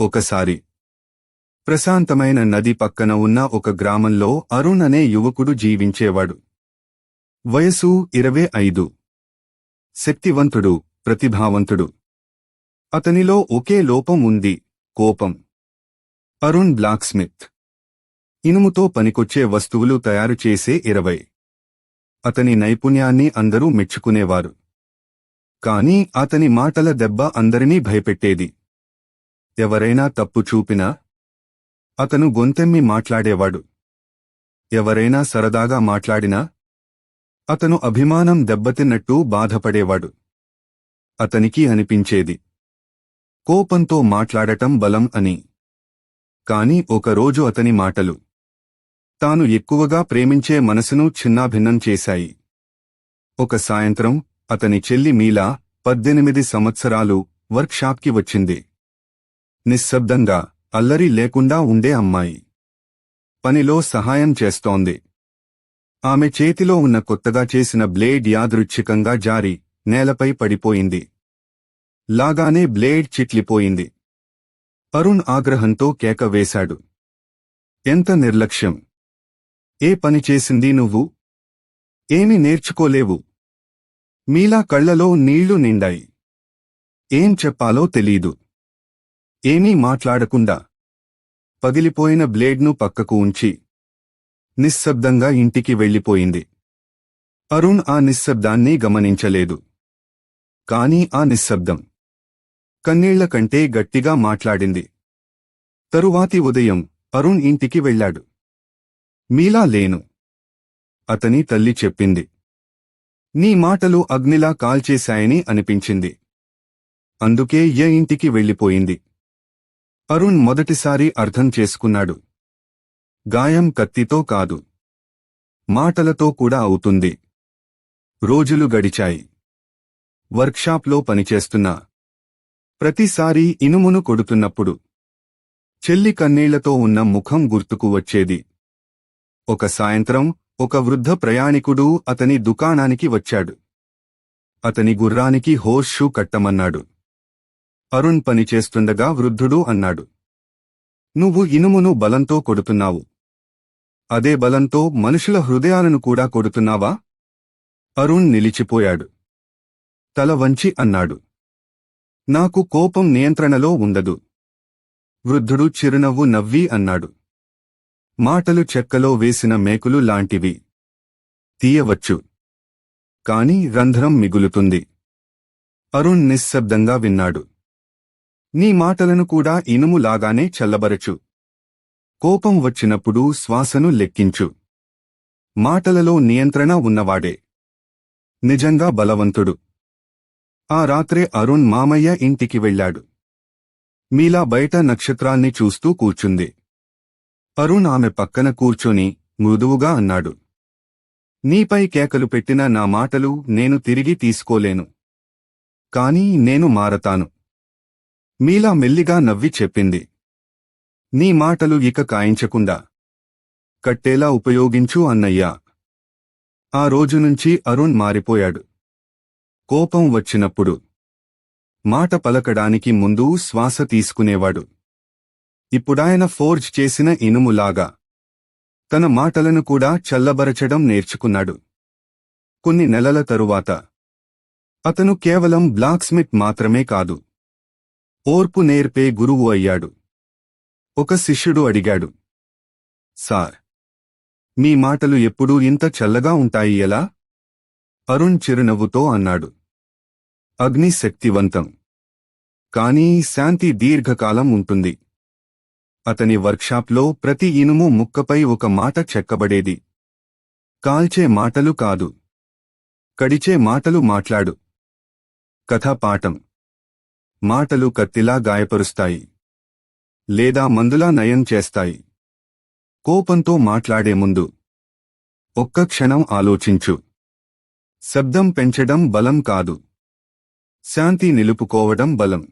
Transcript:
ఒకసారి. ప్రశాంతమైన నది పక్కన ఉన్న ఒక గ్రామంలో అరుణ్ అనే యువకుడు జీవించేవాడు. వయసు ఇరవై ఐదు. శక్తివంతుడు ప్రతిభావంతుడు. అతనిలో ఒకే లోపం ఉంది కోపం. అరుణ్ బ్లాక్ స్మిత్ ఇనుముతో పనికొచ్చే వస్తువులు తయారు చేసే ఇరవై. అతని నైపుణ్యాన్ని అందరూ మెచ్చుకునేవారు. కాని అతని మాటల దెబ్బ అందరినీ భయపెట్టేది. ఎవరైనా తప్పు చూపినా అతను గొంతెమ్మి మాట్లాడేవాడు. ఎవరైనా సరదాగా మాట్లాడినా అతను అభిమానం దెబ్బతిన్నట్టు బాధపడేవాడు. అతనికి అనిపించేది. కోపంతో మాట్లాడటం బలం అని. కాని ఒకరోజు అతని మాటలు తాను ఎక్కువగా ప్రేమించే మనసును చిన్నాభిన్నం చేశాయి. ఒక సాయంత్రం అతని చెల్లి మీలా పద్దెనిమిది సంవత్సరాలు వర్క్షాప్కి వచ్చింది. నిశ్శబ్దంగా అల్లరి లేకుండా ఉండే అమ్మాయి. పనిలో సహాయం చేస్తోంది. ఆమె చేతిలో ఉన్న కొత్తగా చేసిన బ్లేడ్ యాదృచ్ఛికంగా జారి నేలపై పడిపోయింది. లాగానే బ్లేడ్ చిట్లిపోయింది. అరుణ్ ఆగ్రహంతో కేక వేశాడు. ఎంత నిర్లక్ష్యం. ఏ పని చేసింది నువ్వు? ఏమి నేర్చుకోలేవు. మీలా కళ్ళలో నీళ్ళు నిండాయి. ఏం చెప్పాలో తెలీదు. ఏమీ మాట్లాడకుండా పగిలిపోయిన బ్లేడ్ను పక్కకు ఉంచి నిశ్శబ్దంగా ఇంటికి వెళ్ళిపోయింది. అరుణ్ ఆ నిశ్శబ్దాన్ని గమనించలేదు. కాని ఆ నిశ్శబ్దం కన్నీళ్ళ కంటే గట్టిగా మాట్లాడింది. తరువాతి ఉదయం అరుణ్ ఇంటికి వెళ్ళాడు. మీలా లేను. అతని తల్లి చెప్పింది. నీ మాటలు అగ్నిలా కాల్చేశాయని అనిపించింది. అందుకే ఏ ఇంటికి వెళ్ళిపోయింది? అరుణ్ మొదటిసారి అర్థం చేసుకున్నాడు. గాయం కత్తితో కాదు. మాటలతో కూడా అవుతుంది. రోజులు గడిచాయి. వర్క్షాప్లో పనిచేస్తున్నా. ప్రతిసారి ఇనుమును కొడుతున్నప్పుడు. చెల్లి కన్నీళ్ళతో ఉన్న ముఖం గుర్తుకు వచ్చేది. ఒక సాయంత్రం ఒక వృద్ధ ప్రయాణికుడు అతని దుకాణానికి వచ్చాడు. అతని గుర్రానికి హోర్స్ షూ కట్టమన్నాడు. అరుణ్ పనిచేస్తుండగా వృద్ధుడు అన్నాడు. నువ్వు ఇనుమును బలంతో కొడుతున్నావు. అదే బలంతో మనుషుల హృదయాలను కూడా కొడుతున్నావా? అరుణ్ నిలిచిపోయాడు. తల వంచి అన్నాడు. నాకు కోపం నియంత్రణలో ఉండదు. వృద్ధుడు చిరునవ్వు నవ్వి అన్నాడు. మాటలు చెక్కలో వేసిన మేకులు లాంటివి. తీయవచ్చు. కాని రంధ్రం మిగులుతుంది. అరుణ్ నిశ్శబ్దంగా విన్నాడు. నీ మాటలను కూడా ఇనుములాగానే చల్లబరచు. కోపం వచ్చినప్పుడు శ్వాసను లెక్కించు. మాటలలో నియంత్రణ ఉన్నవాడే. నిజంగా బలవంతుడు. ఆ రాత్రే అరుణ్ మామయ్య ఇంటికి వెళ్ళాడు. మీలా బయట నక్షత్రాల్ని చూస్తూ కూర్చుంది. అరుణ్ ఆమె పక్కన కూర్చొని మృదువుగా అన్నాడు. నీపై కేకలు పెట్టిన నా మాటలు నేను తిరిగి తీసుకోలేను. కాని నేను మారతాను. మీలా మెల్లిగా నవ్వి చెప్పింది. నీ మాటలు ఇక కాయించకుండా. కట్టేలా ఉపయోగించు అన్నయ్యా. ఆ రోజు నుంచి అరుణ్ మారిపోయాడు. కోపం వచ్చినప్పుడు. మాట పలకడానికి ముందు శ్వాస తీసుకునేవాడు. ఇప్పుడాయన ఫోర్జ్ చేసిన ఇనుములాగా. తన మాటలను కూడా చల్లబరచడం నేర్చుకున్నాడు. కొన్ని నెలల తరువాత. అతను కేవలం బ్లాక్స్మిత్ మాత్రమే కాదు. ఓర్పు నేర్పే గురువు అయ్యాడు. ఒక శిష్యుడు అడిగాడు. సార్ మీ మాటలు ఎప్పుడూ ఇంత చల్లగా ఉంటాయి ఎలా అరుణ్ చిరునవ్వుతో అన్నాడు. అగ్ని శక్తివంతం. కానీ శాంతి దీర్ఘకాలం ఉంటుంది. అతని వర్క్షాప్లో ప్రతి ఇనుము ముక్కపై ఒక మాట చెక్కబడేది. కాల్చే మాటలు కాదు. కడిచే మాటలు మాట్లాడు. కథాపాఠం. మాటలు కత్తిలా గాయపరుస్తాయి. లేదా మందులా నయం చేస్తాయి. కోపంతో మాట్లాడే ముందు ఒక్క క్షణం ఆలోచించు. శబ్దం పెంచడం బలం కాదు. శాంతి నిలుపుకోవడం బలం.